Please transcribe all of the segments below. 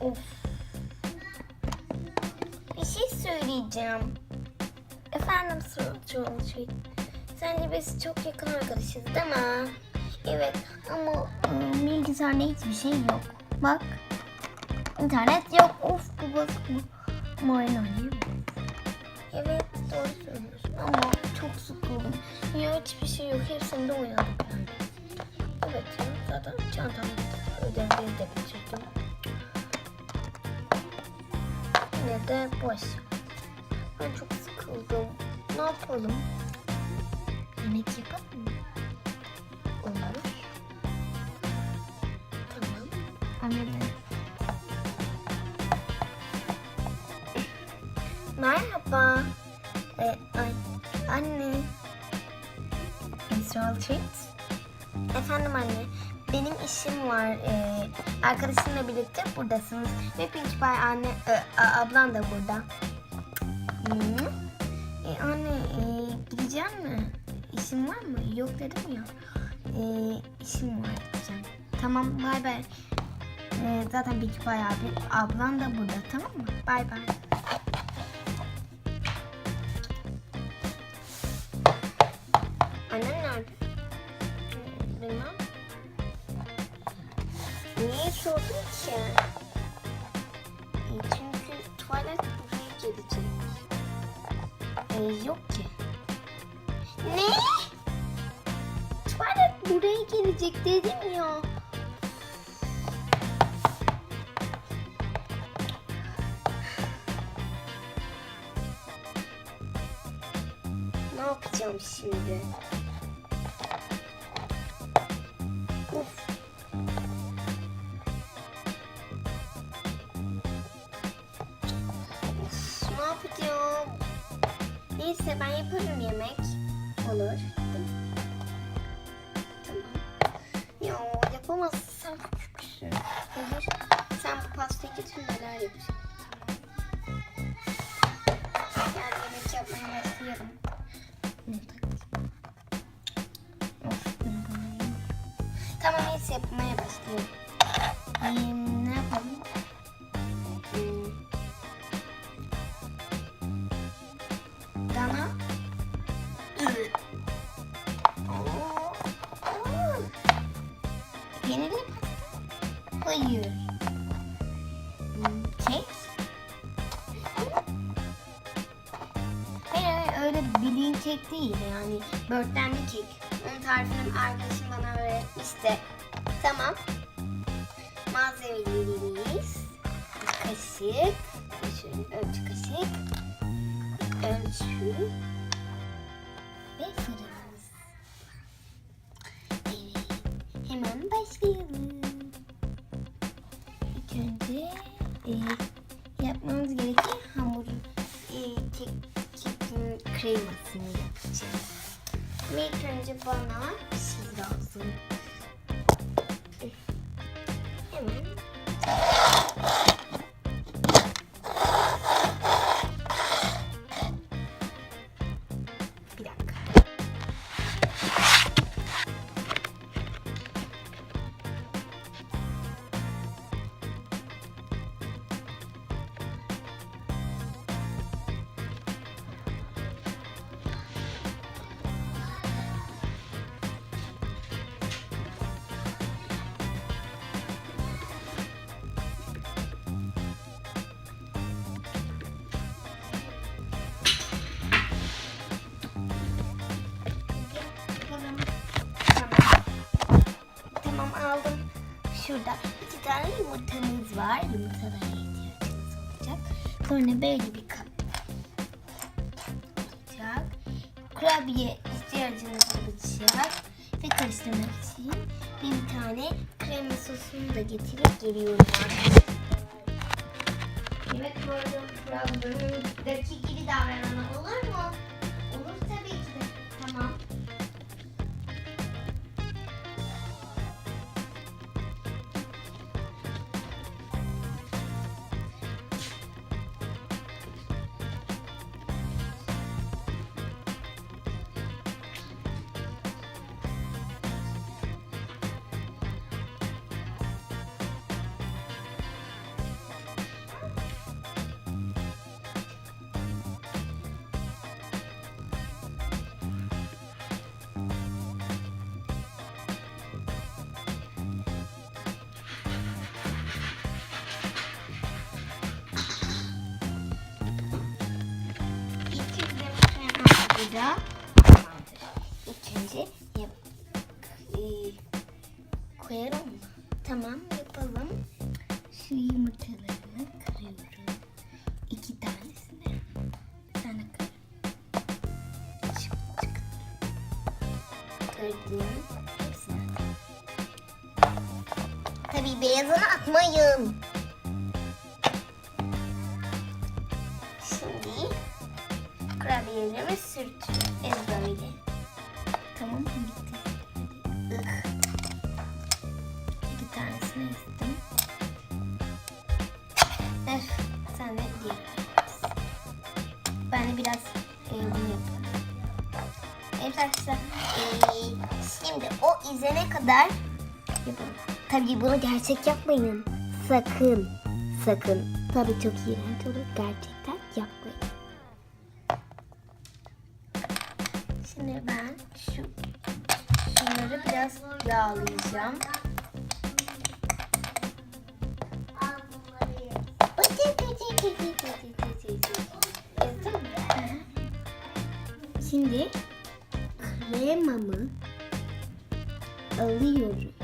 Of. Bir şey söyleyeceğim. Efendim şey. Sence biz çok yakın arkadaşız değil mi? Evet ama ıı, bilgisayarda hiçbir şey yok. Bak. İnternet yok. Of bu bak bu. Evet doğru söylüyorsun ama çok sıkıldım. Ya hiçbir şey yok. Hepsinde oynadık yani. Evet zaten çantamda ödevleri de bitirdim. De boş. Ben çok sıkıldım. Ne yapalım? Yemek yapalım mı? Olur. Tamam. Anladım. Merhaba. Ee, ay, anne. Israel. Efendim anne. Benim işim var. Ee, arkadaşımla birlikte buradasınız. Ve Pinch Pie anne, e, ablan da burada. Hı? E, anne e, gideceğim mi? İşin var mı? Yok dedim ya. E, işim var diyeceğim. Tamam bay bay. E, zaten Pinch Pie abi, ablan da burada tamam mı? Bay bay. E, yok ki. Ne? Tuvalet buraya gelecek dedim ya. Ne yapacağım şimdi? Neyse ben yaparım yemek. Olur. Tamam. Ya yapamazsam küçüksün. Hayır. Sen bu pastayı getir neler yapacaksın? Gel yemek yapmaya başlayalım. Tamam neyse yapmaya başlayalım. Ee, Hayır. Hmm, Kek. Hayır hayır öyle bildiğin kek değil yani börtlenli kek. Onun tarifini arkadaşım bana öğretmişti. Tamam. Malzemelerimiz kaşık, şöyle ölçü kaşık, ölçü ve fırınımız. Kremasını yapacağız. Ve ilk önce bana şey lazım. Yumurtalara ihtiyacımız olacak. Sonra böyle bir kap olacak. Kurabiye ihtiyacımız olacak. Ve karıştırmak için bir tane krema sosunu da getirip geliyorum bu arada programdaki gibi davranalım olur mu? Sonra tamamdır. İlk önce yap, e, koyalım? Tamam yapalım. Şu yumurtalarını kırıyorum. İki tanesini. Bir tane kır. Kırdım. Tabii beyazını atmayın. Kurabiyelerimi sürteceğiz böyle. Tamam mı? Bitti. İki tanesini ezdim. Eh, sen de diğer. Ben de biraz e, bunu yapalım. Evet arkadaşlar. e, şimdi o izene kadar yapalım. Tabii bunu gerçek yapmayın. Sakın. Sakın. Tabii çok iğrenç olur. Gerçekten Şimdi ben şu şunları biraz yağlayacağım. Şimdi kremamı alıyorum.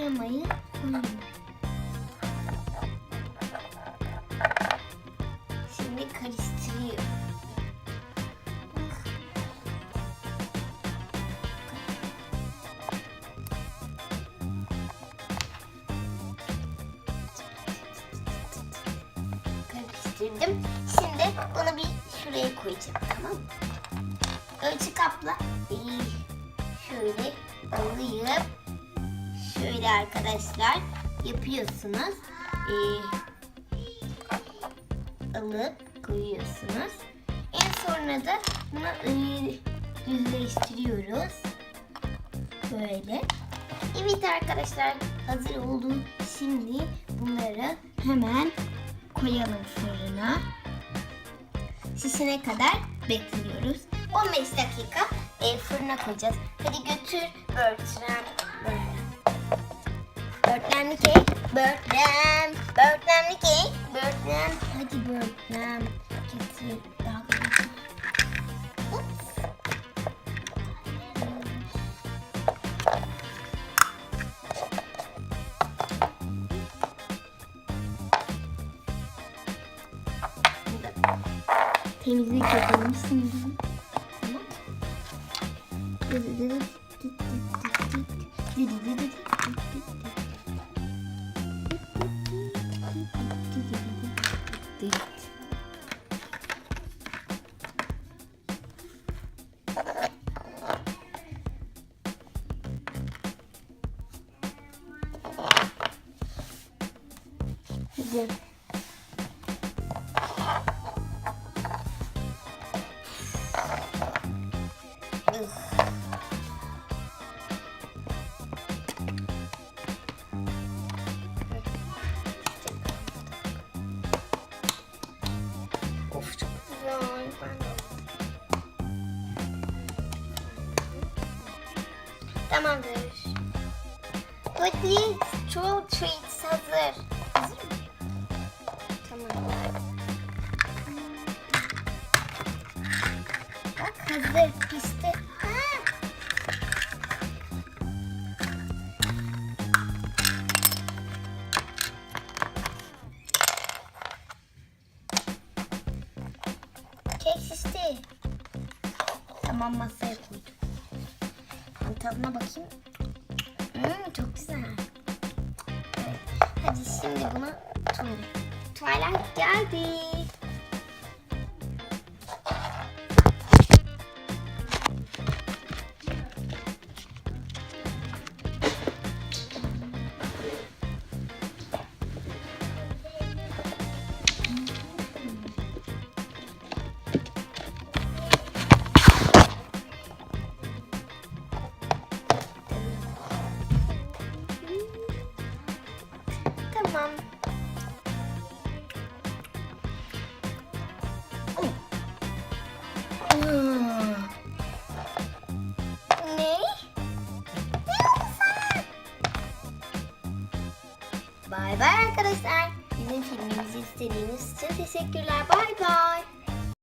Kremayı koyuyorum. Şimdi karıştırıyorum. Karıştırdım. Şimdi bunu bir şuraya koyacağım tamam mı? Ölçü kapla şöyle alayım. Şöyle arkadaşlar yapıyorsunuz. Ee, alıp koyuyorsunuz. En sonra da bunu e, düzleştiriyoruz. Böyle. Evet arkadaşlar hazır oldu. Şimdi bunları hemen koyalım fırına. Şişene kadar bekliyoruz. 15 dakika e, fırına koyacağız. Hadi götür Bertrand. Börtlenli kek, börtlen, börtlenli kek, börtlen. Hadi börtlen. Getir. Temizlik yapalım şimdi. Tamam. Güzel. Of çok güzel. Ben de Tamamdır. Pişti. Ha. Kek şişti. Tamam masaya koydum. Ben tadına bakayım. Hmm, çok güzel. Evet. Hadi şimdi buna Twilight. Twilight geldi. Bay bay arkadaşlar. Bizim filmimizi istediğiniz için teşekkürler. Bay bay.